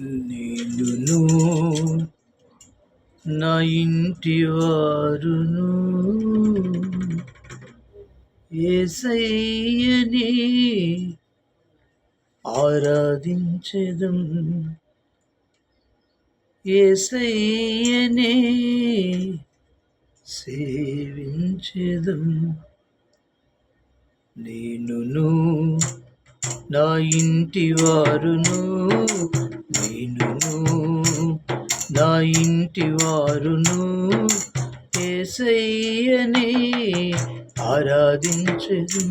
నేనును నా ఇంటి వారును ఏసయ్యని ఆరాధించదం. ఏసయ్యనే సేవించదం. నేనును నా ఇంటి వారును నేను నా ఇంటి వారును ఏసయ్యనే ఆరాధించదు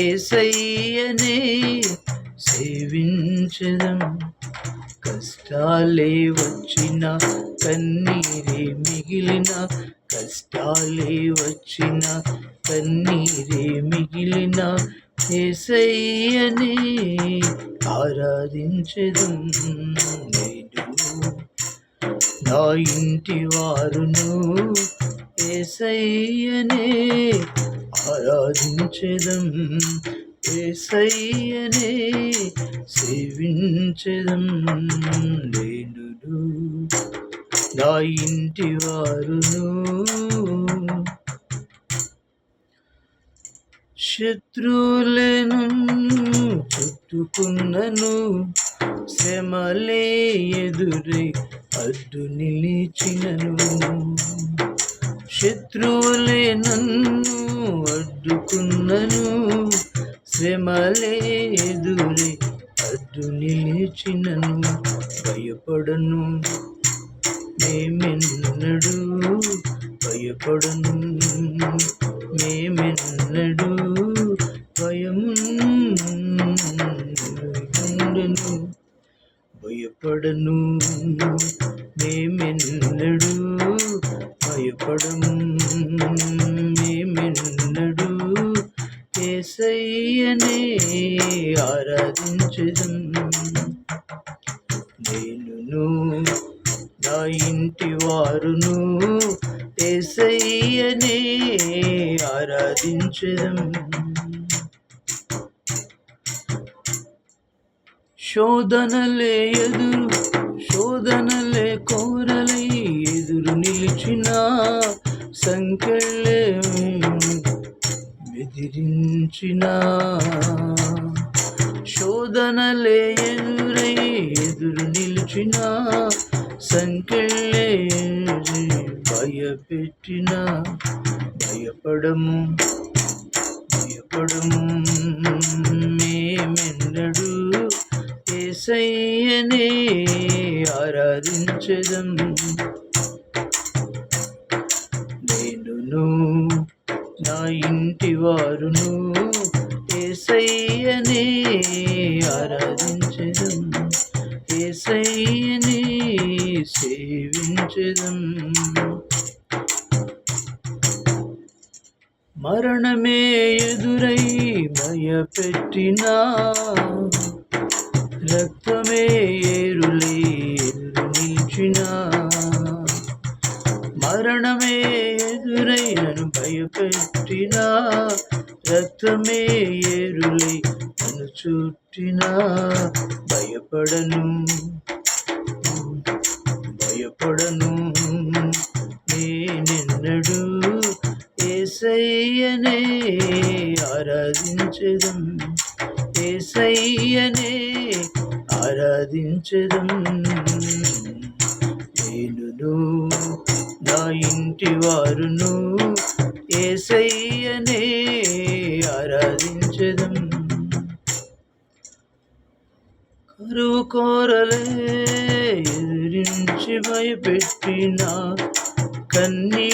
ఏసయ్యనే సేవించదం కష్టాలే వచ్చిన కన్నీరే మిగిలిన కష్టాలే వచ్చిన కన్నీరే మిగిలిన ఏసయ్యని ఆరాధించదు నేను నా ఇంటి వారును ఏసయ్యనే ఆరాధించదం ఏసయ్యనే సేవించదం నేను నా ఇంటి వారును శత్రువులను చుట్టుకున్నను శ్రమలే ఎదురై అడ్డు నిలిచినను. శత్రువులే నన్ను అడ్డుకున్నను. శ్రమలే ఎదురై అడ్డు నిలిచినను. భయపడను. మేమెన్నడు భయపడను. మేమెన్నడు భయపడము మేమెన్నడు ఏసయ్యనే ఆరాధించదం. నేనును నా ఇంటి వారును ఏసయ్యనే ఆరాధించదం. శోధనలే ఎదురు శోధనలే కోరలై ఎదురు నిలిచిన సంకెళ్ళే బెదిరించిన. శోధనలే ఎదురై ఎదురు నిలిచిన సంఖ్య ఏసయ్యనే ఆరాధించదం. నేనును నా ఇంటి వారును ఏసయ్యనే ఆరాధించదం. ఏసయ్యనే సేవించదం. మరణమే ఎదురై భయపెట్టినా రక్తమే ఏరులై నిలిచిన మరణమే ఎదురై నన్ను భయపెట్టిన. రక్తమే ఏరులై నన్ను చుట్టిన. భయపడను భయపడను. నేనెన్నడు ఏసయ్యనే ఆరాధించదం. ఏసయ్యనే ఆరాధించదం. నేనును నా ఇంటి వారును ఏసయ్యనే ఆరాధించదం. కరువు కోరలే ఎదిరించి భయపెట్టిన కన్నీ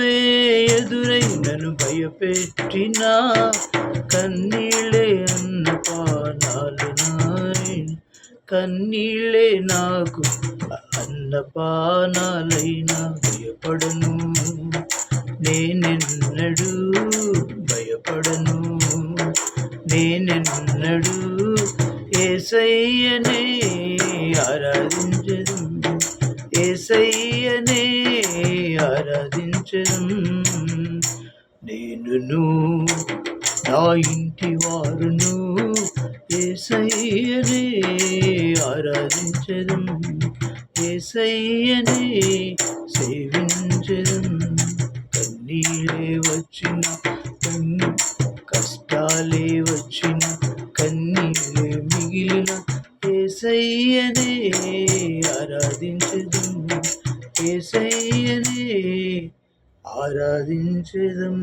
నువ్వే ఎదురై నన్ను భయపెట్టిన కన్నీళ్ళే అన్న పానాలు నాయన. కన్నీళ్ళే నాకు అన్నపానాలైనా భయపడను. నేనెన్నడూ భయపడను. నేనెన్నడూ ఏసయ్యనే ఆరాధించదు ఏసయ్యనే ఆరాధించను నేనును నా ఇంటి వారును ఏసయ్యనే ఆరాధించను ఏసయ్యనే సేవించను కన్నీలే వచ్చిన కన్ను కష్టాలే వచ్చిన కన్నీలే మిగిలిన ఏసయ్యనే ఆరాధించదు ఆరాధించదం.